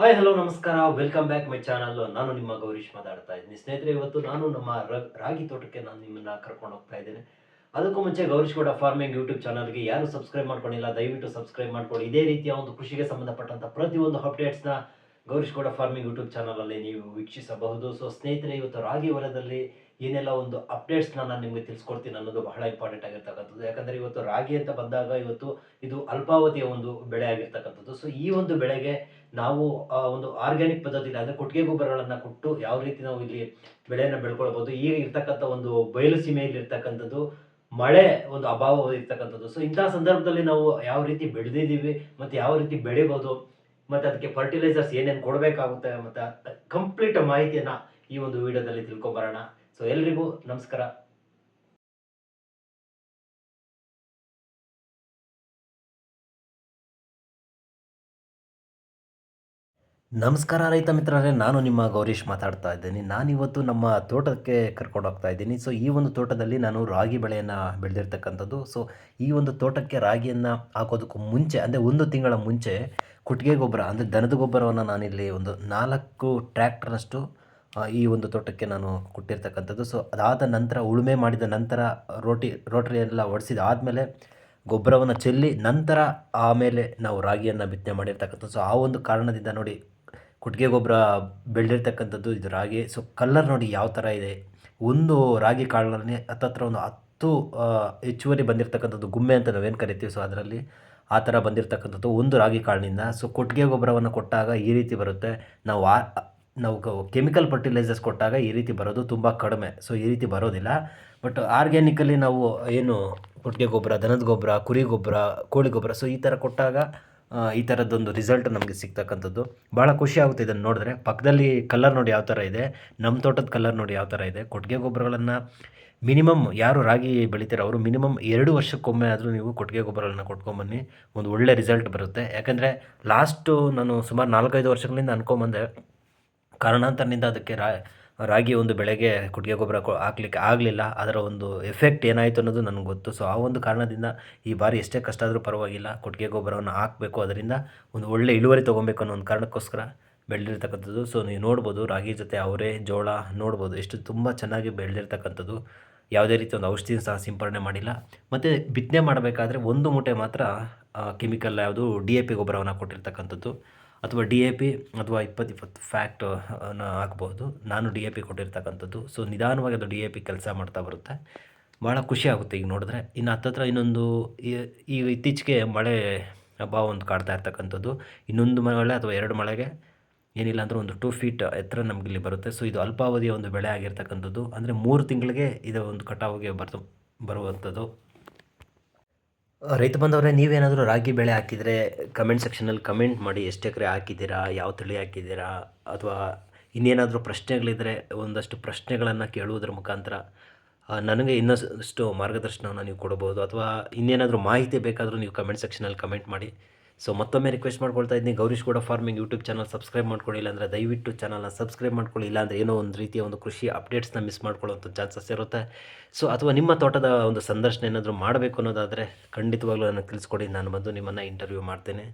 Hi hello ನಮಸ್ಕಾರ. Welcome back my channel ನಾನು ನಿಮ್ಮ ಗೌರೀಶ್ ಮಾತಾಡ್ತಾ ಇದ್ದೀನಿ. ಸ್ನೇಹಿತರೆ, ಇವತ್ತು ನಾನು ನಮ್ಮ ರಾಗಿ ತೋಟಕ್ಕೆ ನಾನು ನಿಮ್ಮನ್ನ ಕರ್ಕೊಂಡು ಹೋಗ್ತಾ ಇದ್ದೇನೆ. ಅದಕ್ಕೂ ಮುಂಚೆ ಗೌರೀಶ್ ಗೌಡ ಫಾರ್ಮಿಂಗ್ ಯೂಟ್ಯೂಬ್ ಚಾನಲ್ಗೆ ಯಾರು ಸಬ್ಸ್ಕ್ರೈಬ್ ಮಾಡ್ಕೊಂಡಿಲ್ಲ, ದಯವಿಟ್ಟು ಸಬ್ಸ್ಕ್ರೈಬ್ ಮಾಡ್ಕೊಳ್ಳಿ. ಇದೇ ರೀತಿಯ ಒಂದು ಕೃಷಿಗೆ ಸಂಬಂಧಪಟ್ಟಂತ ಪ್ರತಿಯೊಂದು ಅಪ್ಡೇಟ್ಸ್ನ ಗೌರೀಶ್ ಗೌಡ ಫಾರ್ಮಿಂಗ್ ಯೂಟ್ಯೂಬ್ ಚಾನಲಲ್ಲಿ ನೀವು ವೀಕ್ಷಿಸಬಹುದು. ಸೊ ಸ್ನೇಹಿತರೆ, ಇವತ್ತು ರಾಗಿ ಹೊಲದಲ್ಲಿ ಏನೆಲ್ಲ ಒಂದು ಅಪ್ಡೇಟ್ಸ್ನ ನಾನು ನಿಮಗೆ ತಿಳಿಸ್ಕೊಡ್ತೀನಿ ಅನ್ನೋದು ಬಹಳ ಇಂಪಾರ್ಟೆಂಟ್ ಆಗಿರ್ತಕ್ಕಂಥದ್ದು. ಯಾಕಂದರೆ ಇವತ್ತು ರಾಗಿ ಅಂತ ಬಂದಾಗ ಇವತ್ತು ಇದು ಅಲ್ಪಾವಧಿಯ ಒಂದು ಬೆಳೆ ಆಗಿರ್ತಕ್ಕಂಥದ್ದು. ಸೊ ಈ ಒಂದು ಬೆಳೆಗೆ ನಾವು ಆ, ಒಂದು ಆರ್ಗ್ಯಾನಿಕ್ ಪದ್ಧತಿಯಲ್ಲಿ ಅಂದರೆ ಕೊಟ್ಟಿಗೆ ಗೊಬ್ಬರಗಳನ್ನು ಕೊಟ್ಟು ಯಾವ ರೀತಿ ನಾವು ಇಲ್ಲಿ ಬೆಳೆಯನ್ನು ಬೆಳ್ಕೊಳ್ಬೋದು ಈಗ ಇರ್ತಕ್ಕಂಥ ಒಂದು ಬಯಲು ಸೀಮೆಯಲ್ಲಿ ಇರ್ತಕ್ಕಂಥದ್ದು ಮಳೆ ಒಂದು ಅಭಾವ ಇರ್ತಕ್ಕಂಥದ್ದು. ಸೊ ಇಂತಹ ಸಂದರ್ಭದಲ್ಲಿ ನಾವು ಯಾವ ರೀತಿ ಬೆಳೆದಿದ್ದೀವಿ ಮತ್ತು ಯಾವ ರೀತಿ ಬೆಳಿಬೋದು ಮತ್ತು ಅದಕ್ಕೆ ಫರ್ಟಿಲೈಸರ್ಸ್ ಏನೇನು ಕೊಡಬೇಕಾಗುತ್ತೆ ಮತ್ತು ಕಂಪ್ಲೀಟ್ ಮಾಹಿತಿಯನ್ನು ಈ ಒಂದು ವಿಡಿಯೋದಲ್ಲಿ ತಿಳ್ಕೊಬರೋಣ. ಸೊ ಎಲ್ರಿಗೂ ನಮಸ್ಕಾರ. ನಮಸ್ಕಾರ ರೈತ ಮಿತ್ರರೇ, ನಾನು ನಿಮ್ಮ ಗೌರೀಶ್ ಮಾತಾಡ್ತಾ ಇದ್ದೀನಿ. ನಾನಿವತ್ತು ನಮ್ಮ ತೋಟಕ್ಕೆ ಕರ್ಕೊಂಡು ಹೋಗ್ತಾ ಇದ್ದೀನಿ. ಸೊ ಈ ಒಂದು ತೋಟದಲ್ಲಿ ನಾನು ರಾಗಿ ಬೆಳೆಯನ್ನು ಬೆಳೆದಿರ್ತಕ್ಕಂಥದ್ದು. ಸೊ ಈ ಒಂದು ತೋಟಕ್ಕೆ ರಾಗಿಯನ್ನು ಹಾಕೋದಕ್ಕೂ ಮುಂಚೆ, ಅಂದರೆ ಒಂದು ತಿಂಗಳ ಮುಂಚೆ ಕೊಟ್ಟಿಗೆ ಗೊಬ್ಬರ, ಅಂದರೆ ದನದ ಗೊಬ್ಬರವನ್ನು ನಾನಿಲ್ಲಿ ಒಂದು ನಾಲ್ಕು ಟ್ರ್ಯಾಕ್ಟರ್ನಷ್ಟು ಈ ಒಂದು ತೋಟಕ್ಕೆ ನಾನು ಕೊಟ್ಟಿರ್ತಕ್ಕಂಥದ್ದು. ಸೊ ಅದಾದ ನಂತರ, ಉಳುಮೆ ಮಾಡಿದ ನಂತರ, ರೋಟಿ ರೋಟರಿ ಎಲ್ಲ ಒಡಿಸಿದ ಆದಮೇಲೆ ಗೊಬ್ಬರವನ್ನು ಚೆಲ್ಲಿ ನಂತರ ಆಮೇಲೆ ನಾವು ರಾಗಿಯನ್ನು ಬಿತ್ತನೆ ಮಾಡಿರ್ತಕ್ಕಂಥದ್ದು. ಸೊ ಆ ಒಂದು ಕಾರಣದಿಂದ ನೋಡಿ ಕೊಟ್ಟಿಗೆ ಗೊಬ್ಬರ ಬೆಳೆದಿರ್ತಕ್ಕಂಥದ್ದು ಇದು ರಾಗಿ. ಸೊ ಕಲ್ಲರ್ ನೋಡಿ ಯಾವ ಥರ ಇದೆ? ಒಂದು ರಾಗಿ ಕಾಳಲ್ಲಿ ಹತ್ತತ್ರ ಒಂದು ಹತ್ತು ಹೆಚ್ಚುವರಿ ಬಂದಿರತಕ್ಕಂಥದ್ದು ಗುಮ್ಮೆ ಅಂತ ನಾವೇನು ಕರಿತೀವಿ? ಸೊ ಅದರಲ್ಲಿ ಆ ಥರ ಬಂದಿರತಕ್ಕಂಥದ್ದು ಒಂದು ರಾಗಿ ಕಾಳಿನಿಂದ. ಸೊ ಕೊಟ್ಟಿಗೆ ಗೊಬ್ಬರವನ್ನು ಕೊಟ್ಟಾಗ ಈ ರೀತಿ ಬರುತ್ತೆ. ನಾವು ಆ, ನಾವು ಕೆಮಿಕಲ್ ಫರ್ಟಿಲೈಸರ್ಸ್ ಕೊಟ್ಟಾಗ ಈ ರೀತಿ ಬರೋದು ತುಂಬ ಕಡಿಮೆ. ಸೊ ಈ ರೀತಿ ಬರೋದಿಲ್ಲ. ಬಟ್ ಆರ್ಗ್ಯಾನಿಕಲಿ ನಾವು ಏನು ಕೊಟ್ಟಿಗೆ ಗೊಬ್ಬರ, ದನದ ಗೊಬ್ಬರ, ಕುರಿ ಗೊಬ್ಬರ, ಕೋಳಿ ಗೊಬ್ಬರ ಸೊ ಈ ಥರ ಕೊಟ್ಟಾಗ ಈ ಥರದ್ದೊಂದು ರಿಸಲ್ಟ್ ನಮಗೆ ಸಿಗ್ತಕ್ಕಂಥದ್ದು. ಭಾಳ ಖುಷಿ ಆಗುತ್ತೆ ಇದನ್ನು ನೋಡಿದ್ರೆ. ಪಕ್ಕದಲ್ಲಿ ಕಲರ್ ನೋಡಿ ಯಾವ ಥರ ಇದೆ ನಮ್ಮ ತೋಟದ ಕಲರ್ ನೋಡಿ ಯಾವ ಥರ ಇದೆ. ಕೊಟ್ಟಿಗೆ ಗೊಬ್ಬರಗಳನ್ನು ಮಿನಿಮಮ್ ಯಾರು ರಾಗಿ ಬೆಳಿತೀರೋ ಅವರು ಮಿನಿಮಮ್ ಎರಡು ವರ್ಷಕ್ಕೊಮ್ಮೆ ಆದರೂ ನೀವು ಕೊಟ್ಟಿಗೆ ಗೊಬ್ಬರಗಳನ್ನ ಕೊಟ್ಕೊಂಬನ್ನಿ. ಒಂದು ಒಳ್ಳೆ ರಿಸಲ್ಟ್ ಬರುತ್ತೆ. ಯಾಕಂದರೆ ಲಾಸ್ಟು ನಾನು ಸುಮಾರು ನಾಲ್ಕೈದು ವರ್ಷಗಳಿಂದ ಅನ್ಕೊಂಬಂದೆ. ಕಾರಣಾಂತರನಿಂದ ಅದಕ್ಕೆ ರಾ ರಾಗಿ ಒಂದು ಬೆಳೆಗೆ ಕೊಟ್ಟಿಗೆ ಗೊಬ್ಬರ ಕೊ ಹಾಕ್ಲಿಕ್ಕೆ ಆಗಲಿಲ್ಲ. ಅದರ ಒಂದು ಎಫೆಕ್ಟ್ ಏನಾಯಿತು ಅನ್ನೋದು ನನಗೆ ಗೊತ್ತು. ಸೊ ಆ ಒಂದು ಕಾರಣದಿಂದ ಈ ಬಾರಿ ಎಷ್ಟೇ ಕಷ್ಟ ಆದರೂ ಪರವಾಗಿಲ್ಲ. ಕೊಟ್ಟಿಗೆ ಗೊಬ್ಬರವನ್ನು ಹಾಕಬೇಕು. ಅದರಿಂದ ಒಂದು ಒಳ್ಳೆ ಇಳುವರಿ ತೊಗೊಬೇಕು ಅನ್ನೋ ಒಂದು ಕಾರಣಕ್ಕೋಸ್ಕರ ಬೆಳೆದಿರ್ತಕ್ಕಂಥದ್ದು. ಸೊ ನೀವು ನೋಡ್ಬೋದು, ರಾಗಿ ಜೊತೆ ಅವರೆ ಜೋಳ ನೋಡ್ಬೋದು. ಎಷ್ಟು ತುಂಬ ಚೆನ್ನಾಗಿ ಬೆಳೆದಿರ್ತಕ್ಕಂಥದ್ದು. ಯಾವುದೇ ರೀತಿ ಒಂದು ಔಷಧಿ ಸಹ ಸಿಂಪರಣೆ ಮಾಡಿಲ್ಲ. ಮತ್ತು ಬಿತ್ತನೆ ಮಾಡಬೇಕಾದ್ರೆ ಒಂದು ಮೂಟೆ ಮಾತ್ರ ಕೆಮಿಕಲ್ ಯಾವುದು ಡಿ ಎ ಪಿ ಗೊಬ್ಬರವನ್ನು ಕೊಟ್ಟಿರ್ತಕ್ಕಂಥದ್ದು. ಅಥವಾ ಡಿ ಎ ಪಿ ಅಥವಾ ಇಪ್ಪತ್ತು ಇಪ್ಪತ್ತು ಫ್ಯಾಕ್ಟ್ ಹಾಕ್ಬೋದು. ನಾನು ಡಿ ಎ ಪಿ ಕೊಟ್ಟಿರ್ತಕ್ಕಂಥದ್ದು. ಸೊ ನಿಧಾನವಾಗಿ ಅದು ಡಿ ಎ ಪಿ ಕೆಲಸ ಮಾಡ್ತಾ ಬರುತ್ತೆ. ಭಾಳ ಖುಷಿ ಆಗುತ್ತೆ ಈಗ ನೋಡಿದ್ರೆ. ಇನ್ನು ಹತ್ತತ್ರ ಇನ್ನೊಂದು, ಈ- ಇತ್ತೀಚೆಗೆ ಮಳೆ ಅಭಾವ ಒಂದು ಕಾಡ್ತಾ ಇರ್ತಕ್ಕಂಥದ್ದು. ಇನ್ನೊಂದು ಮಳೆ ಅಥವಾ ಎರಡು ಮಳೆಗೆ ಏನಿಲ್ಲ ಅಂದರೆ ಒಂದು ಟೂ ಫೀಟ್ ಎತ್ತರ ನಮಗಿಲ್ಲಿ ಬರುತ್ತೆ. ಸೊ ಇದು ಅಲ್ಪಾವಧಿಯ ಒಂದು ಬೆಳೆ ಆಗಿರ್ತಕ್ಕಂಥದ್ದು. ಅಂದರೆ ಮೂರು ತಿಂಗಳಿಗೆ ಇದು ಒಂದು ಕಟಾವಿಗೆ ಬರ್ತು ಬರುವಂಥದ್ದು. ರೈತ ಬಂದವರೇ ನೀವೇನಾದರೂ ರಾಗಿ ಬೆಳೆ ಹಾಕಿದರೆ ಕಮೆಂಟ್ ಸೆಕ್ಷನಲ್ಲಿ ಕಮೆಂಟ್ ಮಾಡಿ ಎಷ್ಟು ಎಕರೆ ಹಾಕಿದ್ದೀರಾ, ಯಾವ ತಳಿ ಹಾಕಿದ್ದೀರಾ, ಅಥವಾ ಇನ್ನೇನಾದರೂ ಪ್ರಶ್ನೆಗಳಿದ್ದರೆ ಒಂದಷ್ಟು ಪ್ರಶ್ನೆಗಳನ್ನು ಕೇಳುವುದರ ಮುಖಾಂತರ ನನಗೆ ಇನ್ನಷ್ಟು ಮಾರ್ಗದರ್ಶನವನ್ನು ನೀವು ಕೊಡ್ಬೋದು. ಅಥವಾ ಇನ್ನೇನಾದರೂ ಮಾಹಿತಿ ಬೇಕಾದರೂ ನೀವು ಕಮೆಂಟ್ ಸೆಕ್ಷನಲ್ಲಿ ಕಮೆಂಟ್ ಮಾಡಿ. ಸೊ ಮತ್ತೊಮ್ಮೆ ರಿಕ್ವೆಸ್ಟ್ ಮಾಡ್ಕೊಳ್ತಾ ಇದ್ದೀನಿ. Gowrish Gowda farming YouTube channel subscribe ಮಾಡ್ಕೊಳ್ಳಿ ಅಂದರೆ ದಯವಿಟ್ಟು ಚಾನಲ್ನ ಸಬ್ಸ್ಕ್ರೈಬ್ ಮಾಡ್ಕೊಳ್ಳಿ, ಇಲ್ಲಾಂದರೆ ಏನೋ ಒಂದು ರೀತಿಯ ಒಂದು ಕೃಷಿ ಅಪ್ಡೇಟ್ಸ್ನ ಮಿಸ್ ಮಾಡ್ಕೊಳ್ಳೋಂಥ ಚಾನ್ಸಸ್ ಇರುತ್ತೆ. ಸೊ ಅಥವಾ ನಿಮ್ಮ ತೋಟದ ಒಂದು ಸಂದರ್ಶನ ಏನಾದರೂ ಮಾಡಬೇಕು ಅನ್ನೋದಾದರೆ ಖಂಡಿತವಾಗ್ಲೂ ನನಗೆ ತಿಳಿಸ್ಕೊಡಿ. ನಾನು ಬಂದು ನಿಮ್ಮನ್ನು ಇಂಟರ್ವ್ಯೂ ಮಾಡ್ತೇನೆ.